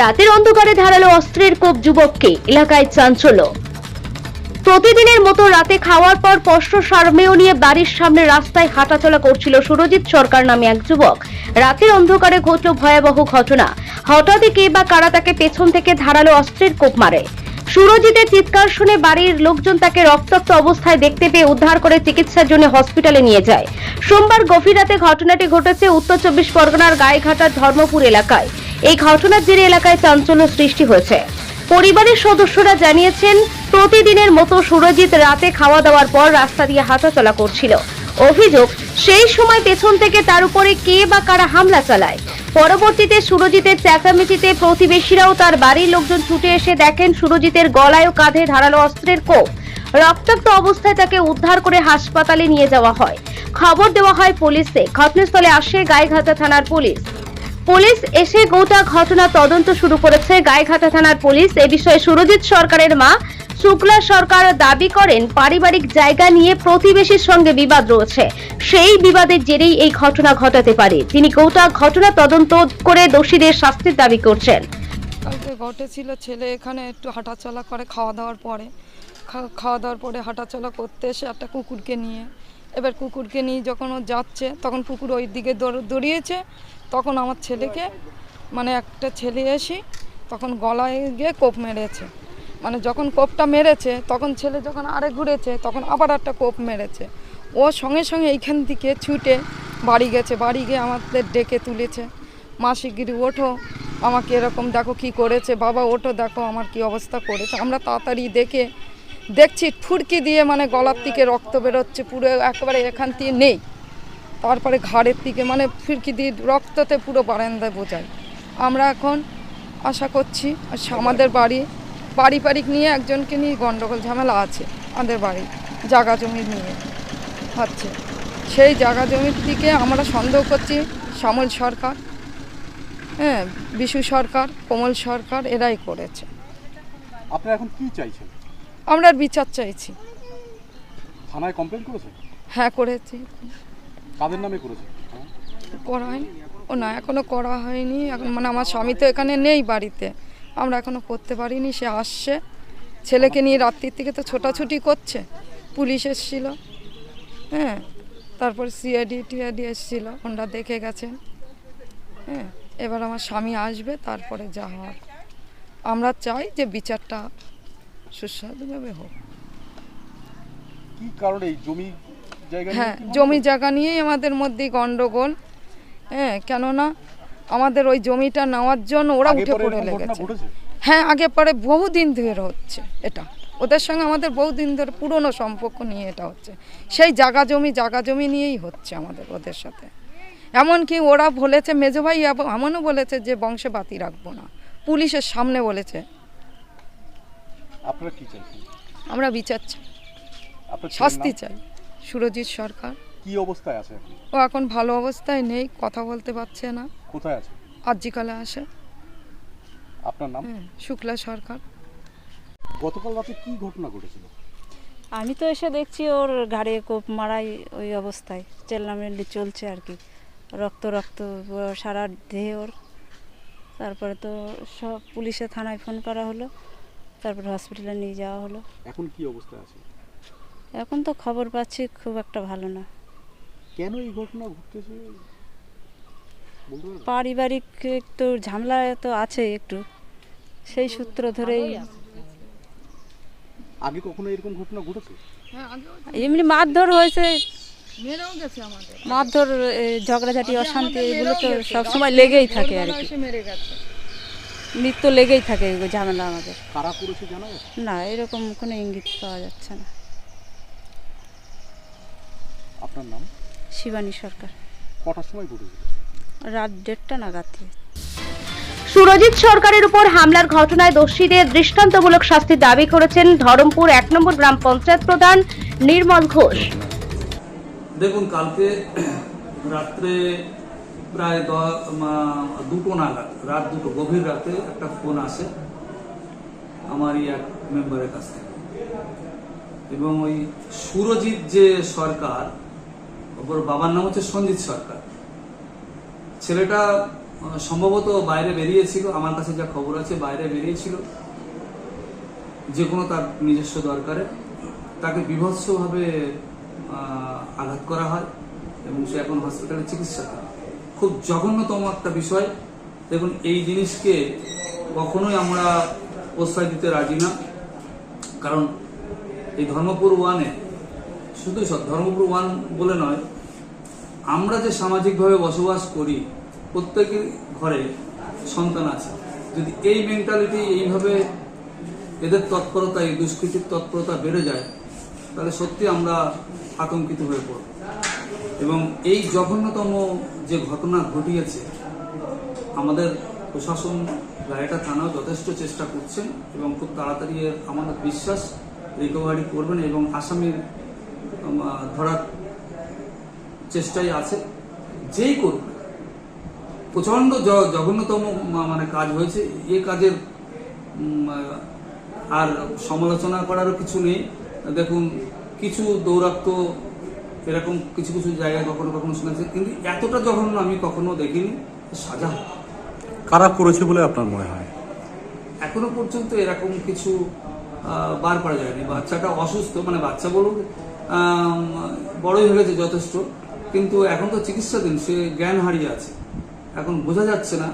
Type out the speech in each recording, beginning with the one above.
রাতের অন্ধকারে ধারালো অস্ত্রের কোপ যুবককে এলাকায় চাঞ্চল্য। প্রতিদিনের মতো রাতে খাওয়ার পর পশ্র সারমেয় নিয়ে বাড়ির সামনে রাস্তায় হাঁটাচলা করছিল সুরজিৎ সরকার নামে এক যুবক। রাতের অন্ধকারে ঘটল ভয়াবহ ঘটনা। হঠাৎই কে বা কারা তাকে পেছন থেকে ধারালো অস্ত্রের কোপ মারে। সুরজিতের চিৎকার শুনে বাড়ির লোকজন তাকে রক্তাক্ত অবস্থায় দেখতে পেয়ে উদ্ধার করে চিকিৎসার জন্য হসপিটালে নিয়ে যায়। সোমবার গভীর রাতে ঘটনাটি ঘটেছে উত্তর চব্বিশ পরগনার গায়েঘাটার ধর্মপুর এলাকায়। এই ঘটনার জেরে এলাকায় চাঞ্চল্য সৃষ্টি হয়েছে। পরিবারের সদস্যরা জানিয়েছেন, প্রতিদিনের মতো সুরজিৎ রাতে খাওয়া দাওয়ার পর রাস্তা দিয়ে হাঁটাচলা করছিল। অভিযোগ, সেই সময় পেছন থেকে তার উপরে কে বা কারা হামলা চালায়। পরবর্তীতে সুরজিতের চেঁচামেচিতে প্রতিবেশীরাও তার বাড়ির লোকজন ছুটে এসে দেখেন সুরজিতের গলায় ও কাঁধে ধারালো অস্ত্রের কোপ। রক্তাক্ত অবস্থায় তাকে উদ্ধার করে হাসপাতালে নিয়ে যাওয়া হয়। খবর দেওয়া হয় পুলিশে। ঘটনাস্থলে আসে গাইঘাটা থানার পুলিশ। পুলিশ এসে গোটা ঘটনা তদন্ত শুরু করেছে। গায়েঘাটা থানার পুলিশ। এ বিষয়ে সুরজিৎ সরকারের মা শুক্লা সরকার দাবি করেন, পারিবারিক জায়গা নিয়ে প্রতিবেশীর সঙ্গে বিবাদ রয়েছে। সেই বিবাদের জেরেই এই ঘটনা ঘটাতে পারে। তিনি গোটা ঘটনা তদন্ত করে দোষীদের শাস্তির দাবি করছেন। কালকে ঘটেছিল ছেলে এখানে একটু হাঁটাচলা করে খাওয়া দাওয়ার পরে। খাওয়া দাওয়ার পরে হাঁটাচলা করতে এসে একটা কুকুরকে নিয়ে। এবার কুকুরকে নিয়ে যখন ও যাচ্ছে, তখন কুকুর ওই দিকে দৌড়িয়েছে। তখন আমার ছেলেকে মানে একটা ছেলে এসে তখন গলায় গিয়ে কোপ মেরেছে। মানে যখন কোপটা মেরেছে, তখন ছেলে যখন আরে ঘুরেছে, তখন আবার একটা কোপ মেরেছে। ও সঙ্গে সঙ্গে এইখান থেকে ছুটে বাড়ি গেছে, বাড়ি গিয়ে আমাদের ডেকে তুলেছে। মাসিগিরি ওঠো, আমাকে এরকম দেখো কি করেছে, বাবা ওঠো, দেখো আমার কি অবস্থা করেছে। আমরা তাড়াতাড়ি দেখে দেখছি ফুরকি দিয়ে মানে গলার থেকে রক্ত বেরোচ্ছে, পুরো একেবারে এখান থেকে নেই। তারপরে ঘাড়ের দিকে মানে ফিরকি দিয়ে রক্ততে পুরো বারান্দায় বোঝায়। আমরা এখন আশা করছি আমাদের বাড়ি পারিবারিক নিয়ে একজনকে নিয়ে গন্ডগোল ঝামেলা আছে আমাদের বাড়ি জাগা জমি নিয়ে হচ্ছে সেই জায়গা জমির দিকে আমরা সন্দেহ করছি শ্যামল সরকার হ্যাঁ বিশু সরকার কোমল সরকার এরাই করেছে। আপনারা এখন কি চাইছেন? আমরা আর বিচার চাইছি। থানায় কমপ্লেন করেছেন? হ্যাঁ করেছি। কাদের নামে করেছেন হ্যাঁ? করা হয়নি। ও না এখনও করা হয়নি। এখন মানে আমার স্বামী তো এখানে নেই বাড়িতে। আমরা এখনও করতে পারিনি সে আসছে। ছেলেকে নিয়ে রাত্রির থেকে তো ছোটাছুটি করছে। পুলিশ এসেছিল। হ্যাঁ তারপর সিআইডি টিআইডি এসেছিল। ওনারা দেখে গেছেন। হ্যাঁ এবার আমার স্বামী আসবে তারপরে যা হওয়ার আমরা চাই যে বিচারটা সুস্বাদুভাবে হোক। কি কারণে এই জমি হ্যাঁ জমি জায়গা নিয়েই আমাদের মধ্যে গন্ডগোল। হ্যাঁ কেননা আমাদের ওই জমিটা নেওয়ার জন্য ওরা উঠে পড়ে লেগেছে। হ্যাঁ আগে পরে বহুদিন ধরে হচ্ছে এটা। ওদের সঙ্গে আমাদের বহুদিন ধরে পুরনো সম্পর্ক নিয়ে এটা হচ্ছে। সেই জাগা জমি জাগা জমি নিয়েই হচ্ছে আমাদের ওদের সাথে। এমনকি ওরা বলেছে মেজো ভাই এমনও বলেছে যে বংশে বাতি রাখব না। পুলিশের সামনে বলেছে। আমরা বিচার চাই। শাস্তি চাই। সুরজিৎ সরকার। কি অবস্থায় আছে? ও এখন ভালো অবস্থায় নেই কথা বলতে পারছে না। কোথায় আছে? আজিকালে আসে। আপনার নাম? হ্যাঁ শুক্লা সরকার। গতকাল রাতে কি ঘটনা ঘটেছিল? আমি তো এসে দেখছি ওর ঘাড়ে কোপ মারাই ওই অবস্থায় চেল্লামেল্লি চলছে আর কি। রক্ত রক্ত সারা দেহে ওর। তারপরে তো সব পুলিশে থানায় ফোন করা হলো তারপরে হসপিটালে নিয়ে যাওয়া হলো। এখন কি অবস্থায় আছে? এখন তো খবর পাচ্ছি খুব একটা ভালো না। কেন এই ঘটনা ঘটতেছে? পারিবারিক একটু ঝামেলা তো আছে একটু। সেই সূত্র ধরেই আগে কখনো এরকম ঘটনা ঘটেছে? হ্যাঁ এমনি মারধর হয়েছে। মেরেও গেছে আমাদের। মারধর ঝগড়াঝাটি অশান্তি এগুলো তো সবসময় লেগেই থাকে আর কি। মৃত্যু লেগেই থাকে ঝামেলা আমাদের। না এরকম কোনো ইঙ্গিত পাওয়া যাচ্ছে না। আপনার নাম? শিবানী সরকার। কটার সময় ঘটেছিল রাত দেড়টা নাগাদ। সুরজিৎ সরকারের উপর হামলার ঘটনায় দোষীদের দৃষ্টান্তমূলক শাস্তির দাবি করেছেন ধরমপুর এক নম্বর গ্রাম পঞ্চায়েত প্রধান নির্মল ঘোষ। দেখুন কালকে রাত্রে প্রায় দুটো নাগাদ রাত দুটো গভীর রাতে একটা ফোন আসে আমারই এক মেম্বারের কাছ থেকে। এবং ওই সুরজিৎ যে সরকার ওর বাবার নাম হচ্ছে সঞ্জিত সরকার। ছেলেটা সম্ভবত বাইরে বেরিয়েছিল, আমার কাছে যা খবর আছে বাইরে বেরিয়েছিল। যে কোনো তার নিজস্ব দরকারে। তাকে বিভৎসভাবে আঘাত করা হয় এবং সে এখন হসপিটালে চিকিৎসা খুব জঘন্যতম একটা বিষয়। দেখুন, এই জিনিসকে কখনোই আমরা প্রশ্রয় দিতে রাজি না। কারণ এই ধর্মপুর ওয়ানে শুধু ধর্মপুর ওয়ান বলে নয়, আমরা যে সামাজিকভাবে বসবাস করি, প্রত্যেকের ঘরে সন্তান আছে। যদি এই মেন্টালিটি এইভাবে এদের তৎপরতা, এই দুষ্কৃতির তৎপরতা বেড়ে যায়, তাহলে সত্যি আমরা আতঙ্কিত হয়ে পড়ব। এবং এই জঘন্যতম যে ঘটনা ঘটিয়েছে, আমাদের প্রশাসন গাড়িটা থানাও যথেষ্ট চেষ্টা করছেন এবং খুব তাড়াতাড়ি আমাদের বিশ্বাস রিকভারি করবেন এবং আসামির ধরার চেষ্টাই আছে। যেই করুক প্রচণ্ড জঘন্যতম মানে কাজ হয়েছে। এ কাজের আর সমালোচনা করারও কিছু নেই। দেখুন কিছু দৌরাত্ম এরকম কিছু কিছু জায়গায় কখনো কখনো শুনেছে কিন্তু এতটা জঘন্য আমি কখনো দেখিনি। সাজা। কারা করেছে বলে আপনার মনে হয়? এখনও পর্যন্ত এরকম কিছু বার করা যায়নি। বাচ্চাটা অসুস্থ মানে বাচ্চা বলুন বড়ই হয়ে গেছে যথেষ্ট। কিন্তু এখন তো চিকিৎসাধীন সে জ্ঞান হারিয়ে আছে। এখন বোঝা যাচ্ছে না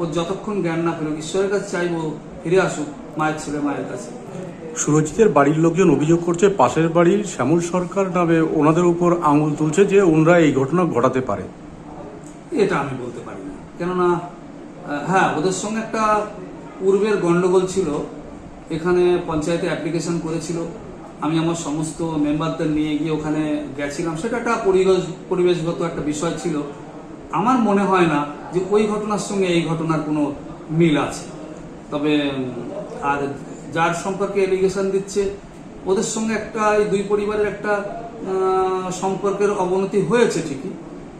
ওর যতক্ষণ জ্ঞান না ফেরুক ঈশ্বরের কাছে চাইব ফিরে আসুক মায়ের ছেলে মায়ের কাছে। সুরজিতের বাড়ির লোকজন অভিযোগ করছে পাশের বাড়ির শ্যামল সরকার নামে ওনাদের উপর আঙুল তুলছে যে ওনারা এই ঘটনা ঘটাতে পারে। এটা আমি বলতে পারি না। কেননা হ্যাঁ ওদের সঙ্গে একটা পূর্বের গণ্ডগোল ছিল। এখানে পঞ্চায়েতে অ্যাপ্লিকেশন করেছিল। আমি আমার সমস্ত মেম্বারদের নিয়ে গিয়ে ওখানে গেছিলাম। সেটা একটা পরিবেশ, পরিবেশগত একটা বিষয় ছিল। আমার মনে হয় না যে ওই ঘটনার সঙ্গে এই ঘটনার কোনো মিল আছে। তবে, আর যার সম্পর্কে এলিগেশন দিচ্ছে, ওদের সঙ্গে একটা, এই দুই পরিবারের একটা সম্পর্কের অবনতি হয়েছে ঠিকই,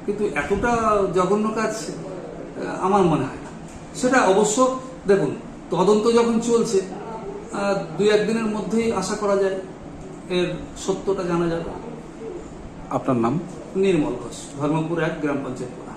কিন্তু এতটা জঘন্য কাজ আমার মনে হয় না। সেটা অবশ্য, দেখুন, তদন্ত যখন চলছে দুই একদিনের মধ্যেই আশা করা যায়। এর সত্যটা জানা যাবে আপনার নাম নির্মল ঘোষ ধর্মপুর এক গ্রাম পঞ্চায়েত।